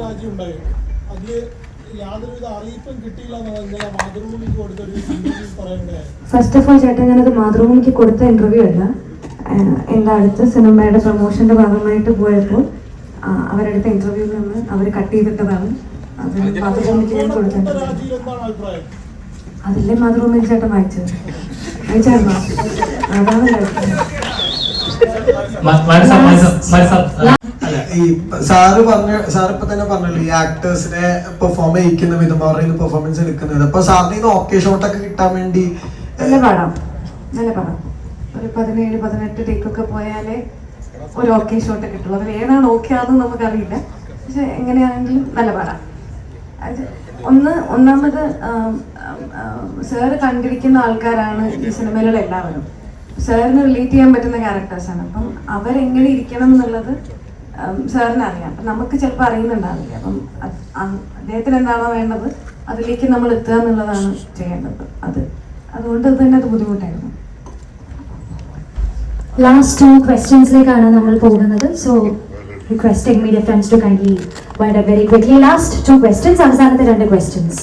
രാജി ഉണ്ടായിരുന്നു അതിൽ യാതൊരുവിധ അറിയിപ്പും കിട്ടിയില്ല എന്നാണ് ഇന്നലെ മാതൃഭൂമിക്ക് കൊടുത്ത ഒരു ഫസ്റ്റ് ഓഫ് ഓൾ ചേട്ടൻ ഞാനത് മാതൃഭൂമിക്ക് കൊടുത്ത ഇന്റർവ്യൂ അല്ല. എന്റെ എന്റെ അടുത്ത സിനിമയുടെ പ്രൊമോഷന്റെ ഭാഗമായിട്ട് പോയപ്പോൾ അവരടുത്ത ഇന്റർവ്യൂവിൽ നിന്ന് അവർ കട്ട് ചെയ്തിട്ടതാണ്. അത് മാതൃഭൂമിക്ക് ഞാൻ അതില്ലേ മാതൃഭൂമിയിൽ ചേട്ടൻ വായിച്ചത്? വായിച്ചായിരുന്നോ? അതാണ് ഈ സാറ് പറഞ്ഞ സാർ ഇപ്പൊ തന്നെ പറഞ്ഞല്ലോ ഈ ആക്ടേഴ്സിനെ പെർഫോം ചെയ്യിക്കുന്ന വിധം അവരുടെ പെർഫോമൻസ് എടുക്കുന്നത്. അപ്പൊ സാറിന് ഇത് ഓക്കെ ഷോട്ടൊക്കെ കിട്ടാൻ വേണ്ടി നല്ല പാടാം. നല്ല പാടാം. ഒരു പതിനേഴ് പതിനെട്ട് ടേക്കൊക്കെ പോയാലേ ഒരു ഓക്കെ ഷോട്ട് കിട്ടുള്ളൂ. അതിൽ ഏതാണ് ഓക്കെ ആണെന്ന് നമുക്കറിയില്ല. പക്ഷെ എങ്ങനെയാണെങ്കിലും നല്ല പാടാം. ഒന്ന് ഒന്നാമത് സാറ് കണ്ടിരിക്കുന്ന ആൾക്കാരാണ് ഈ സിനിമയിലുള്ള എല്ലാവരും. സാറിന് റിലേറ്റ് ചെയ്യാൻ പറ്റുന്ന ക്യാരക്ടേഴ്സാണ് അപ്പം അവരെങ്ങനെ ഇരിക്കണം എന്നുള്ളത് സാറിന് അറിയാം. അപ്പം നമുക്ക് ചിലപ്പോൾ അറിയുന്നുണ്ടാവില്ല. അപ്പം അദ്ദേഹത്തിന് എന്താണോ വേണ്ടത് അതിലേക്ക് നമ്മൾ എത്തുക എന്നുള്ളതാണ് ചെയ്യേണ്ടത്. അത് അതുകൊണ്ട് തന്നെ അത് ബുദ്ധിമുട്ടായിരുന്നു. ലാസ്റ്റ് ടു ക്വസ്റ്റ്യൻസിലേക്കാണ് നമ്മൾ പോകുന്നത്. So requesting media friends to kindly wide very quickly last two questions അവസാനത്തെ രണ്ട് ക്വസ്റ്റ്യൻസ്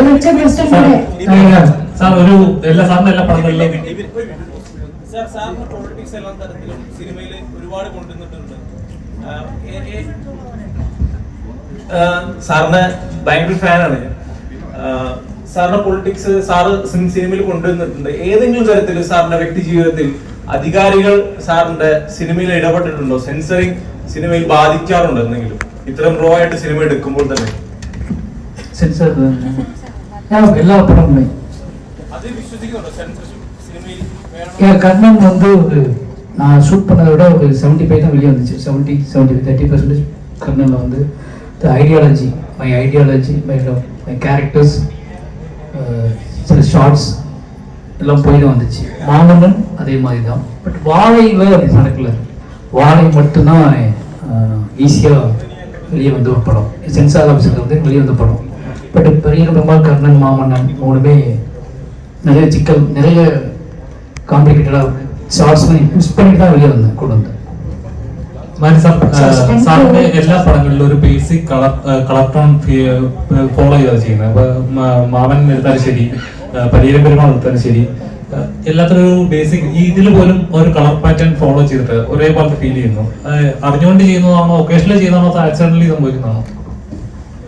ഒരു ഒറ്റ ക്വസ്റ്റ്യൻ സാർ, സാർ ഒരു എല്ലാ സാറിന്റെ എല്ലാ പടങ്ങളിലും സാറിന് പൊളിറ്റിക്സ് എല്ലാ തരത്തിലും സിനിമയിൽ ഒരുപാട് കൊണ്ടുവന്നിട്ടുണ്ട്. സാറിന് ഭയങ്കര ഫാനാണ്. സാറിന്റെ പൊളിറ്റിക്സ് സാറ് സിനിമയിൽ കൊണ്ടുവന്നിട്ടുണ്ട്. ഏതെങ്കിലും തരത്തിൽ സാറിന്റെ വ്യക്തി ജീവിതത്തിൽ അധികാരികൾ സാറിന്റെ സിനിമയിൽ ഇടപെട്ടിട്ടുണ്ടോ? സെൻസറിങ് സിനിമയിൽ ബാധിക്കാറുണ്ടോ എന്തെങ്കിലും? ഇത്തരം റോ ആയിട്ട് സിനിമ എടുക്കുമ്പോൾ തന്നെ. സെൻസർ എല്ലാ അത് വിശ്വസിക്കുന്നുണ്ടോ? സെൻസർഷിപ്പ് സിനിമയിൽ என் கர்ணன் வந்து ஒரு நான் ஷூட் பண்ணதை விட ஒரு செவன்ட்டி ஃபைவ் தான் வெளியே வந்துச்சு. செவன்ட்டி செவன்ட்டி தேர்ட்டி பர்சன்டேஜ் கர்ணனில் வந்து the ideology my ideology my my characters சில ஷார்ட்ஸ் எல்லாம் போயிட்டு வந்துச்சு. மாமன்னன் அதே மாதிரி தான். பட் வாழையில் அது நடக்கல. வாழை மட்டும்தான் ஈஸியாக வெளியே வந்த ஒரு படம். சென்சார் ஆஃபீஸில் வந்து வெளியே வந்த படம். பட் பெரிய பெருமாள் கர்ணன் மாமன்னன் மூணுமே நிறைய சிக்கல் நிறைய காம்ப்ளிகேட்டடாக ஷார்ட்ஸ்லாம் யூஸ் பண்ணிட்டு தான் வெளியே வந்தேன் கொண்டு வந்தேன் മനസ്സ സാറിന്റെ എല്ലാ പടങ്ങളിലും ഒരു basic colour colour tone follow ചെയ്താണ് ചെയ്യുന്നത് അപ്പൊ മ- മാമൻ എടുത്താലും ശരി പരിഹരം പെരുമാൾ എടുത്താലും ശരി ആ, എല്ലാത്തിനും ഒരു ബേസിക് ഈ ഇതിൽ പോലും ഒരു കളർ പാറ്റേൺ ഫോളോ ചെയ്തിട്ട് ഒരേപോലത്തെ ഫീൽ ചെയ്യുന്നു ആ, അറിഞ്ഞുകൊണ്ട് ചെയ്യുന്നതാണോ ഒക്കേഷനിൽ ചെയ്യുന്നതാണോ അതോ ആക്സിഡന്റലി സംഭവിക്കുന്നതാണോ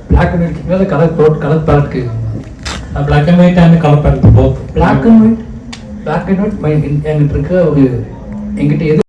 பிளாக் அண்ட் ஒயிட் மேலே colour broad colour palette black and white and colour pattern both black and back and out என்கிட்ட இருக்க ஒரு என்கிட்ட எது